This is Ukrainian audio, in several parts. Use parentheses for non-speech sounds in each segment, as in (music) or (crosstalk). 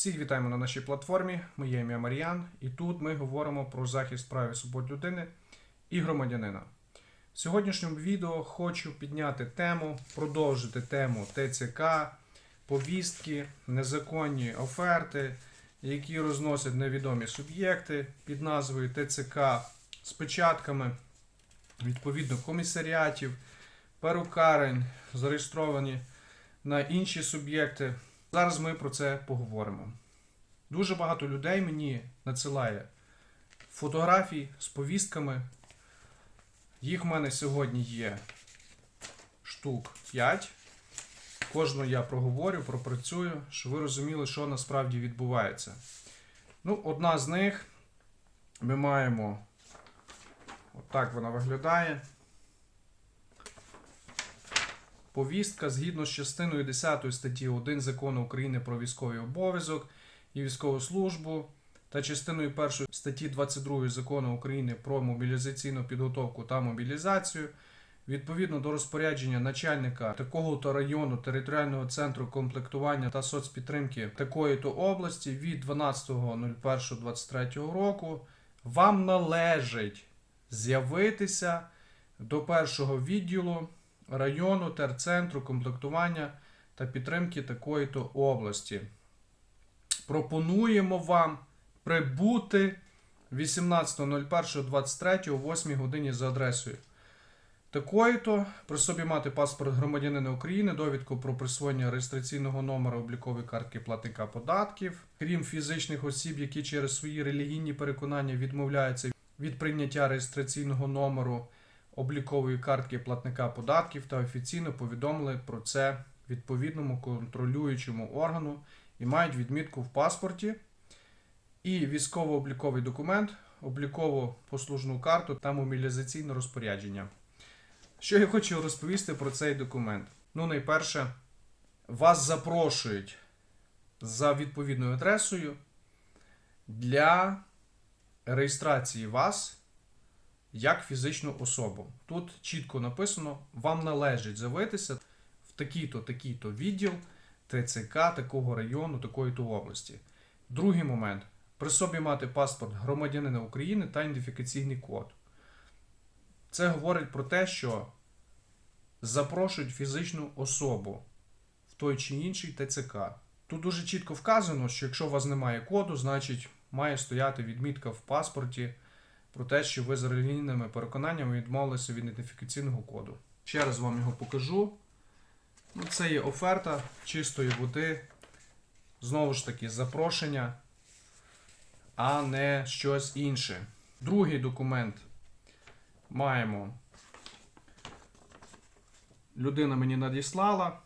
Всіх вітаємо на нашій платформі. Моє ім'я Мар'ян, і тут ми говоримо про захист прав і свобод людини і громадянина. В сьогоднішньому відео хочу підняти тему, продовжити тему ТЦК, повістки, незаконні оферти, які розносять невідомі суб'єкти під назвою ТЦК з печатками відповідно комісаріатів, перукарень, зареєстровані на інші суб'єкти. Зараз ми про це поговоримо. Дуже багато людей мені надсилає фотографій з повістками. Їх в мене сьогодні є штук 5. Кожну я проговорю, пропрацюю, щоб ви розуміли, що насправді відбувається. Ну, одна з них ми маємо. Отак вона виглядає. Повістка згідно з частиною 10 статті 1 Закону України про військовий обов'язок і військову службу та частиною 1 статті 22 Закону України про мобілізаційну підготовку та мобілізацію відповідно до розпорядження начальника такого-то району територіального центру комплектування та соцпідтримки такої-то області від 12.01.23 року вам належить з'явитися до першого відділу району терцентру комплектування та підтримки такої-то області. Пропонуємо вам прибути 18.01.23 о 8 годині за адресою. Такої-то при собі мати паспорт громадянина України, довідку про присвоєння реєстраційного номера облікової картки платника податків, крім фізичних осіб, які через свої релігійні переконання відмовляються від прийняття реєстраційного номеру облікової картки платника податків та офіційно повідомили про це відповідному контролюючому органу і мають відмітку в паспорті і військово-обліковий документ, облікову послужну карту та мобілізаційне розпорядження. Що я хочу розповісти про цей документ? Ну, найперше, вас запрошують за відповідною адресою для реєстрації вас як фізичну особу. Тут чітко написано, вам належить з'явитися в такий-то, такий-то відділ ТЦК такого району, такої-то області. Другий момент. При собі мати паспорт громадянина України та ідентифікаційний код. Це говорить про те, що запрошують фізичну особу в той чи інший ТЦК. Тут дуже чітко вказано, що якщо у вас немає коду, значить має стояти відмітка в паспорті про те, що ви за релігійними переконаннями відмовилися від ідентифікаційного коду. Ще раз вам його покажу. Ну, це є оферта чистої води. Знову ж таки, запрошення, а не щось інше. Другий документ маємо. Людина мені надіслала.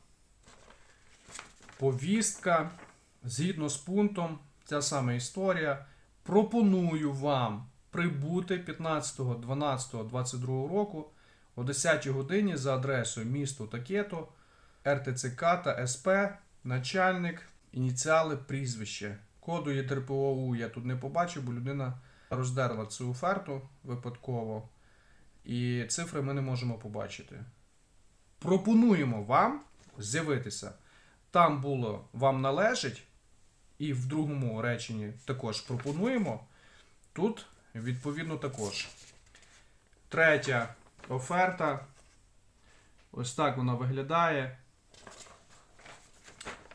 Повістка. Згідно з пунктом, ця сама історія. Пропоную вам прибути 15.12.22 року о 10 годині за адресою місто Такето, РТЦК та СП, начальник, ініціали, прізвище. Коду ЄТРПОУ я тут не побачив, бо людина роздерла цю оферту випадково. І цифри ми не можемо побачити. Пропонуємо вам з'явитися. Там було вам належить, і в другому реченні також пропонуємо. Тут, відповідно, також. Третя оферта. Ось так вона виглядає.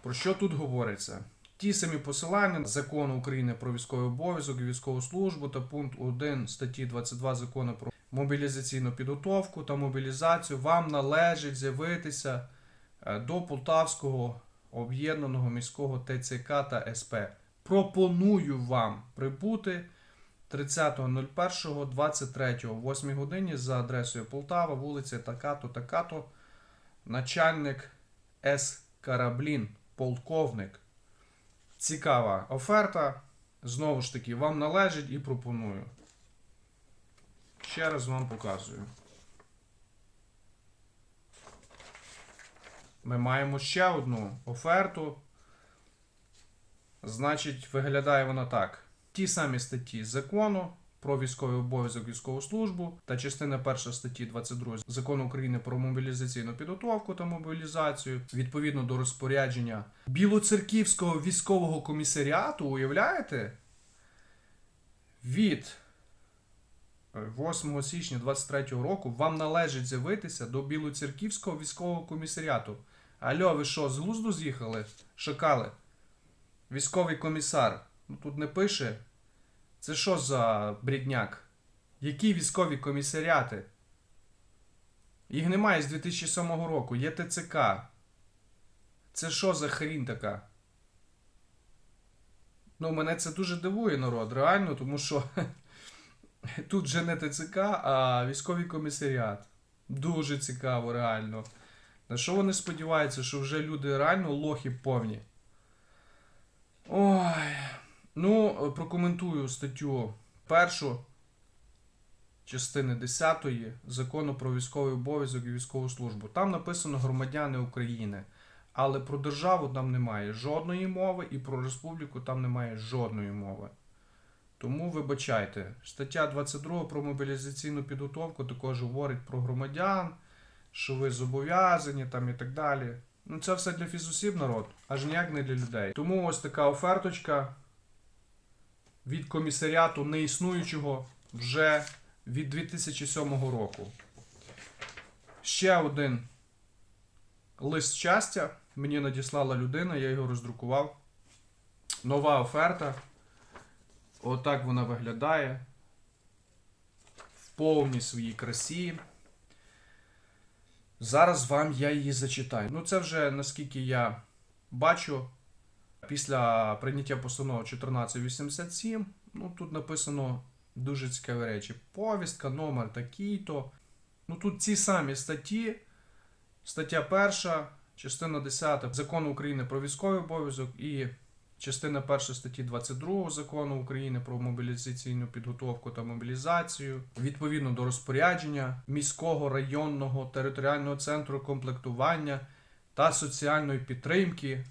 Про що тут говориться? Ті самі посилання закону України про військовий обов'язок і військову службу та пункт 1 статті 22 закону про мобілізаційну підготовку та мобілізацію вам належить з'явитися е, до Полтавського об'єднаного міського ТЦК та СП. Пропоную вам прибути 30.01.23 о 8 годині за адресою Полтава, вулиця Такато Такато, начальник С. Караблін, полковник. Цікава оферта. Знову ж таки, вам належить і пропоную. Ще раз вам показую. Ми маємо ще одну оферту. Значить, виглядає вона так. Ті самі статті закону про військовий обов'язок військову службу та частина 1 статті 22 закону України про мобілізаційну підготовку та мобілізацію відповідно до розпорядження Білоцерківського військового комісаріату, уявляєте? Від е, 8 січня 23 року вам належить з'явитися до Білоцерківського військового комісаріату. Альо, ви що, з глузду з'їхали? Шакали? Військовий комісар. Ну тут не пише. Це що за брідняк? Які військові комісаріати? Їх немає з 2007 року. Є ТЦК. Це що за хрінь така? Ну, мене це дуже дивує народ, реально, тому що (laughs) тут же не ТЦК, а військовий комісаріат. Дуже цікаво, реально. На що вони сподіваються, що вже люди реально лохи повні? Ой. Ну, е, прокоментую статтю першу частини 10 закону про військовий обов'язок і військову службу. Там написано громадяни України. Але про державу там немає жодної мови, і про республіку там немає жодної мови. Тому вибачайте, стаття 22 про мобілізаційну підготовку також говорить про громадян, що ви зобов'язані там і так далі. Ну це все для фізусів народ, аж ніяк не для людей. Тому ось така оферточка від комісаріату неіснуючого вже від 2007 року. Ще один лист щастя мені надіслала людина, я його роздрукував. Нова оферта. Отак вона виглядає. В повній своїй красі. Зараз вам я її зачитаю. Ну, це вже наскільки я бачу, після прийняття постанови 1487, ну тут написано дуже цікаві речі. Повістка, номер такий-то. Ну тут ці самі статті. Стаття 1, частина 10 Закону України про військовий обов'язок і частина 1 статті 22 Закону України про мобілізаційну підготовку та мобілізацію, відповідно до розпорядження міського районного територіального центру комплектування та соціальної підтримки.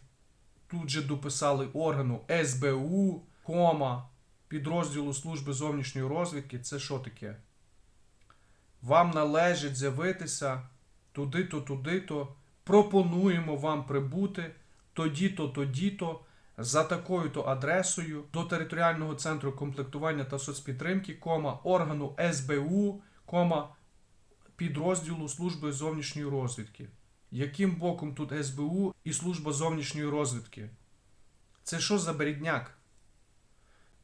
Тут же дописали органу СБУ, кома, підрозділу Служби зовнішньої розвідки. Це що таке? Вам належить з'явитися туди-то, туди-то, пропонуємо вам прибути тоді-то, тоді-то, за такою-то адресою до територіального центру комплектування та соцпідтримки, кома, органу СБУ, кома, підрозділу Служби зовнішньої розвідки. Яким боком тут СБУ і Служба зовнішньої розвідки? Це що за берідняк?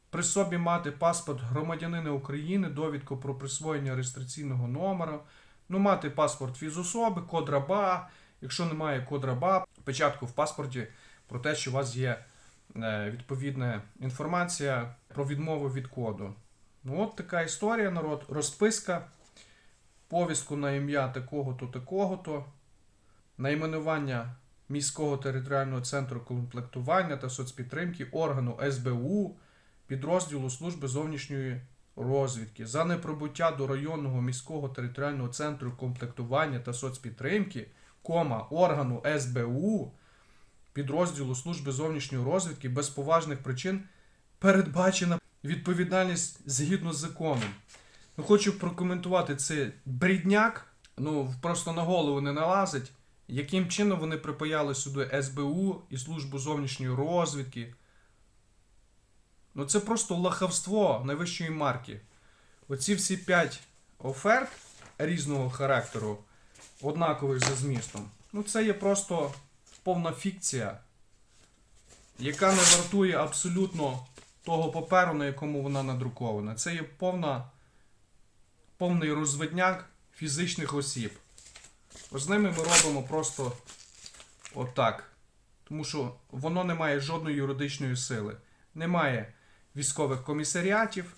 При собі мати паспорт громадянина України, довідку про присвоєння реєстраційного номера, ну мати паспорт фізособи, код раба. Якщо немає код раба, печатку в паспорті про те, що у вас є е, відповідна інформація про відмову від коду. Ну от така історія, народ, розписка, повістку на ім'я такого-то, такого-то, найменування міського територіального центру комплектування та соцпідтримки органу СБУ, підрозділу Служби зовнішньої розвідки за неприбуття до районного міського територіального центру комплектування та соцпідтримки, кома органу СБУ, підрозділу Служби зовнішньої розвідки без поважних причин передбачена відповідальність згідно з законом. Ну, хочу прокоментувати це брідняк. Ну, просто на голову не налазить. Яким чином вони припаяли сюди СБУ і службу зовнішньої розвідки? Ну це просто лахавство найвищої марки. Оці всі п'ять оферт різного характеру, однакових за змістом. Ну це є просто повна фікція, яка не вартує абсолютно того паперу, на якому вона надрукована. Це є повна, повний розвидняк фізичних осіб. З ними ми робимо просто отак. Тому що воно не має жодної юридичної сили. Немає військових комісаріатів.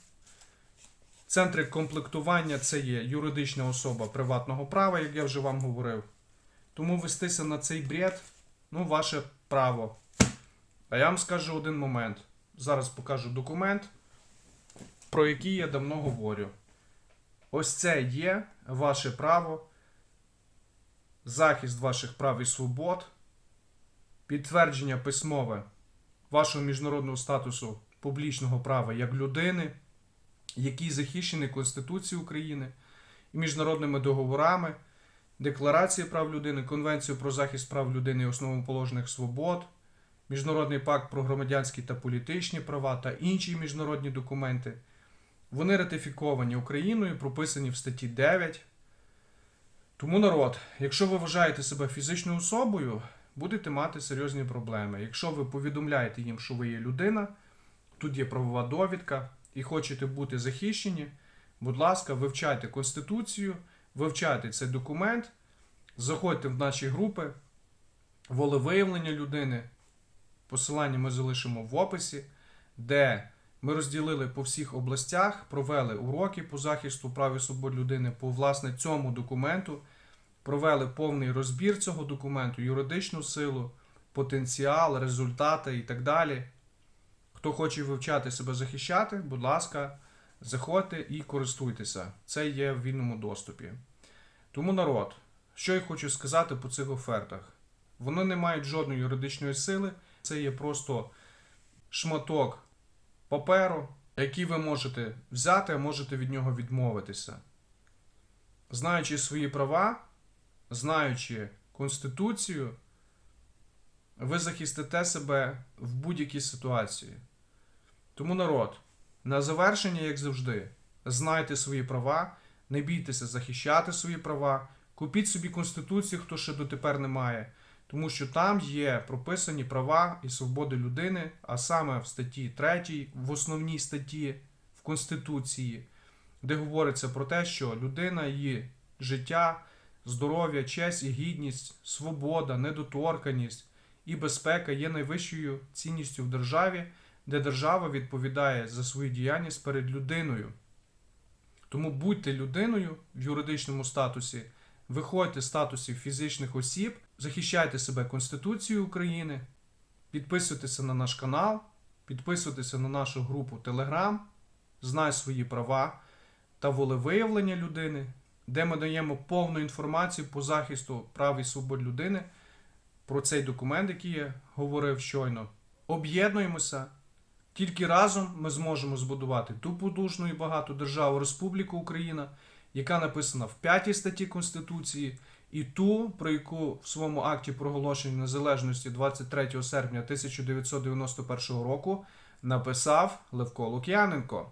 Центри комплектування це є юридична особа приватного права, як я вже вам говорив. Тому вестися на цей бред, ну, ваше право. А я вам скажу один момент. Зараз покажу документ, про який я давно говорю. Ось це є ваше право, захист ваших прав і свобод, підтвердження письмове вашого міжнародного статусу публічного права як людини, який захищений Конституцією України і міжнародними договорами, Декларацією прав людини, Конвенцією про захист прав людини і основоположних свобод, Міжнародний пакт про громадянські та політичні права та інші міжнародні документи. Вони ратифіковані Україною, прописані в статті 9. Тому народ, якщо ви вважаєте себе фізичною особою, будете мати серйозні проблеми. Якщо ви повідомляєте їм, що ви є людина, тут є правова довідка і хочете бути захищені, будь ласка, вивчайте Конституцію, вивчайте цей документ, заходьте в наші групи, волевиявлення людини. Посилання ми залишимо в описі, де ми розділили по всіх областях, провели уроки по захисту прав і свобод людини по власне цьому документу, провели повний розбір цього документу, юридичну силу, потенціал, результати і так далі. Хто хоче вивчати себе захищати, будь ласка, заходьте і користуйтеся. Це є в вільному доступі. Тому народ, що я хочу сказати по цих офертах? Вони не мають жодної юридичної сили, це є просто шматок паперу, який ви можете взяти, а можете від нього відмовитися. Знаючи свої права, знаючи Конституцію, ви захистите себе в будь-якій ситуації. Тому народ, на завершення, як завжди, знайте свої права, не бійтеся захищати свої права, купіть собі Конституцію, хто ще дотепер не має, тому що там є прописані права і свободи людини, а саме в статті 3, в основній статті в Конституції, де говориться про те, що людина, її життя, здоров'я, честь і гідність, свобода, недоторканість і безпека є найвищою цінністю в державі, де держава відповідає за свою діяльність перед людиною. Тому будьте людиною в юридичному статусі, виходьте з статусів фізичних осіб, захищайте себе Конституцією України, підписуйтеся на наш канал, підписуйтеся на нашу групу Telegram, знай свої права та волевиявлення людини, де ми даємо повну інформацію по захисту прав і свобод людини про цей документ, який я говорив щойно. Об'єднуємося. Тільки разом ми зможемо збудувати ту потужну і багату державу Республіку Україна, яка написана в 5 статті Конституції, і ту, про яку в своєму акті проголошення незалежності 23 серпня 1991 року написав Левко Лук'яненко.